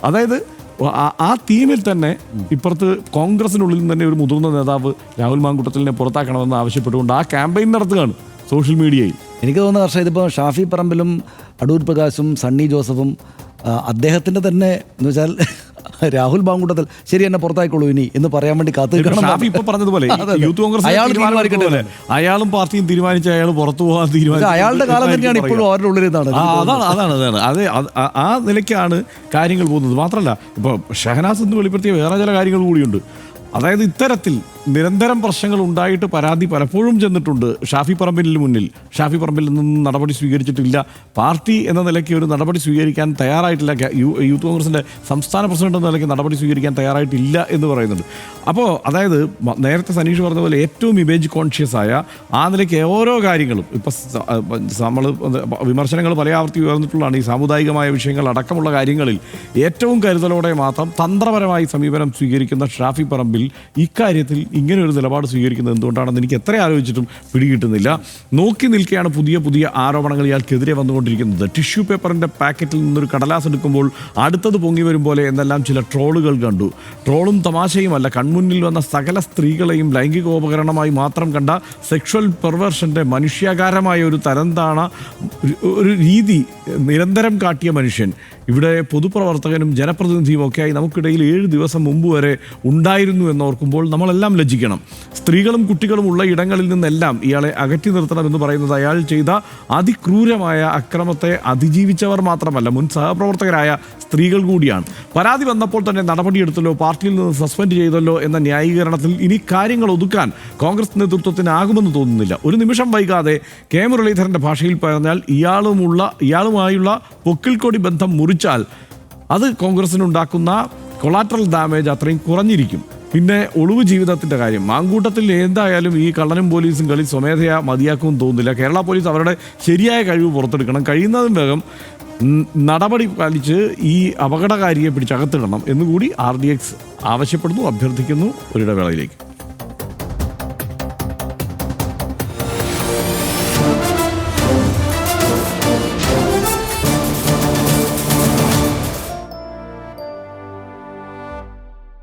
Speaker 1: അതായത് ആ- തീമിൽ തന്നെ ഇപ്പുറത്ത് കോൺഗ്രസിനുള്ളിൽ തന്നെ ഒരു മുതിർന്ന നേതാവ് രാഹുൽ മാങ്കൂട്ടത്തിനെ പുറത്താക്കണമെന്ന് ആവശ്യപ്പെട്ടുകൊണ്ട് ആ ക്യാമ്പയിൻ നടത്തുകയാണ് സോഷ്യൽ മീഡിയയിൽ.
Speaker 10: എനിക്ക് തോന്നുന്ന വർഷം ഇതിപ്പോൾ ഷാഫി പറമ്പിലും അടൂർ പ്രകാശും സണ്ണി ജോസഫും അദ്ദേഹത്തിന്റെ തന്നെ എന്ന് വെച്ചാൽ രാഹുൽ ബാങ്കുട്ടത്തിൽ ശരി എന്നെ പുറത്തായിക്കോളൂ ഇനി എന്ന് പറയാൻ വേണ്ടി കാത്തു
Speaker 1: പറഞ്ഞതുപോലെ. യൂത്ത് കോൺഗ്രസ്
Speaker 10: അയാൾ തീരുമാനിക്കട്ടെ
Speaker 1: അയാളും പാർട്ടിയും തീരുമാനിച്ച അയാൾ പുറത്തു പോകാൻ തീരുമാനിച്ചു.
Speaker 10: അയാളുടെ കാലം തന്നെയാണ് ഇപ്പോഴും അവരുടെ ഉള്ളിൽ
Speaker 1: അതാണ് അതാണ് അതാണ്. അതെ ആ- ആ നിലയ്ക്കാണ് കാര്യങ്ങൾ പോകുന്നത്. മാത്രമല്ല ഇപ്പോൾ ഷഹനാസ് എന്ന് വെളിപ്പെടുത്തിയ വേറെ ചില കാര്യങ്ങൾ കൂടിയുണ്ട്. അതായത് ഇത്തരത്തിൽ നിരന്തരം പ്രശ്നങ്ങൾ ഉണ്ടായിട്ട് പരാതി പലപ്പോഴും ചെന്നിട്ടുണ്ട്. ഷാഫി പറമ്പിലിന് മുന്നിൽ. ഷാഫി പറമ്പിൽ നിന്നും നടപടി സ്വീകരിച്ചിട്ടില്ല. പാർട്ടി എന്ന നിലയ്ക്ക് ഒരു നടപടി സ്വീകരിക്കാൻ തയ്യാറായിട്ടില്ല. യൂത്ത് കോൺഗ്രസിന്റെ സംസ്ഥാന പ്രസിഡന്റ് എന്ന നിലയ്ക്ക് നടപടി സ്വീകരിക്കാൻ തയ്യാറായിട്ടില്ല എന്ന് പറയുന്നുണ്ട്. അപ്പോൾ അതായത് നേരത്തെ സനീഷ് പറഞ്ഞ പോലെ ഏറ്റവും ഇമേജ് കോൺഷ്യസ് ആയ ആ നിലയ്ക്ക് ഓരോ കാര്യങ്ങളും ഇപ്പം നമ്മൾ വിമർശനങ്ങൾ പല ആവർത്തി ഉയർന്നിട്ടുള്ളതാണ് ഈ സാമുദായികമായ വിഷയങ്ങൾ അടക്കമുള്ള കാര്യങ്ങളിൽ. ഏറ്റവും കരുതലോടെ മാത്രം തന്ത്രപരമായി സമീപനം സ്വീകരിക്കുന്ന ഷാഫി പറമ്പിൽ ഇക്കാര്യത്തിൽ ഇങ്ങനെ ഒരു നിലപാട് സ്വീകരിക്കുന്നത് എന്തുകൊണ്ടാണെന്ന് എനിക്ക് എത്ര ആലോചിച്ചിട്ടും പിടികിട്ടുന്നില്ല. നോക്കി നിൽക്കുകയാണ് പുതിയ പുതിയ ആരോപണങ്ങൾ ഇയാൾക്കെതിരെ വന്നുകൊണ്ടിരിക്കുന്നത്. ടിഷ്യൂ പേപ്പറിന്റെ പാക്കറ്റിൽ നിന്നൊരു കടലാസ് എടുക്കുമ്പോൾ അടുത്തത് പൊങ്ങി വരും പോലെ എന്നെല്ലാം ചില ട്രോളുകൾ കണ്ടു. ട്രോളും തമാശയുമല്ല കൺമുന്നിൽ വന്ന സകല സ്ത്രീകളെയും ലൈംഗികോപകരണമായി മാത്രം കണ്ട സെക്ഷൽ പെർവേർഷന്റെ മനുഷ്യാകാരമായ ഒരു തരംതാണ ഒരു- രീതി നിരന്തരം കാട്ടിയ മനുഷ്യൻ. ഇവിടെ പൊതുപ്രവർത്തകനും ജനപ്രതിനിധിയും ഒക്കെയായി നമുക്കിടയിൽ ഏഴ് ദിവസം മുമ്പ് വരെ ഉണ്ടായിരുന്നു എന്നോർക്കുമ്പോൾ നമ്മളെല്ലാം ലജ്ജിക്കണം. സ്ത്രീകളും കുട്ടികളും ഉള്ള ഇടങ്ങളിൽ നിന്നെല്ലാം ഇയാളെ അകറ്റി നിർത്തണമെന്ന് പറയുന്നത് അയാൾ ചെയ്ത അതിക്രൂരമായ അക്രമത്തെ അതിജീവിച്ചവർ മാത്രമല്ല മുൻ സഹപ്രവർത്തകരായ സ്ത്രീകൾ കൂടിയാണ്. പരാതി വന്നപ്പോൾ തന്നെ നടപടിയെടുത്തല്ലോ പാർട്ടിയിൽ നിന്ന് സസ്പെൻഡ് ചെയ്തല്ലോ എന്ന ന്യായീകരണത്തിൽ ഇനി കാര്യങ്ങൾ ഒതുക്കാൻ കോൺഗ്രസ് നേതൃത്വത്തിനാകുമെന്ന് തോന്നുന്നില്ല. ഒരു നിമിഷം വൈകാതെ കെ മുരളീധരന്റെ ഭാഷയിൽ പറഞ്ഞാൽ ഇയാളുമുള്ള ഇയാളുമായുള്ള പൊക്കിൾക്കൊടി ബന്ധം മുറിച്ചാൽ അത് കോൺഗ്രസിനുണ്ടാക്കുന്ന കൊളാട്രൽ ഡാമേജ് അത്രയും കുറഞ്ഞിരിക്കും. പിന്നെ ഒളിവ് ജീവിതത്തിന്റെ കാര്യം. മാങ്കൂട്ടത്തിൽ എന്തായാലും ഈ കള്ളനും പോലീസും കളി സ്വമേധയാ മതിയാക്കുമെന്ന് തോന്നുന്നില്ല. കേരള പോലീസ് അവരുടെ ശരിയായ കഴിവ് പുറത്തെടുക്കണം. കഴിയുന്നതും വേഗം നടപടി പാലിച്ച് ഈ അപകടകാരിയെ പിടിച്ചകത്തിടണം എന്നുകൂടി ആർ ഡി എക്സ് ആവശ്യപ്പെടുന്നു അഭ്യർത്ഥിക്കുന്നു ഒരിടവേളയിലേക്ക്.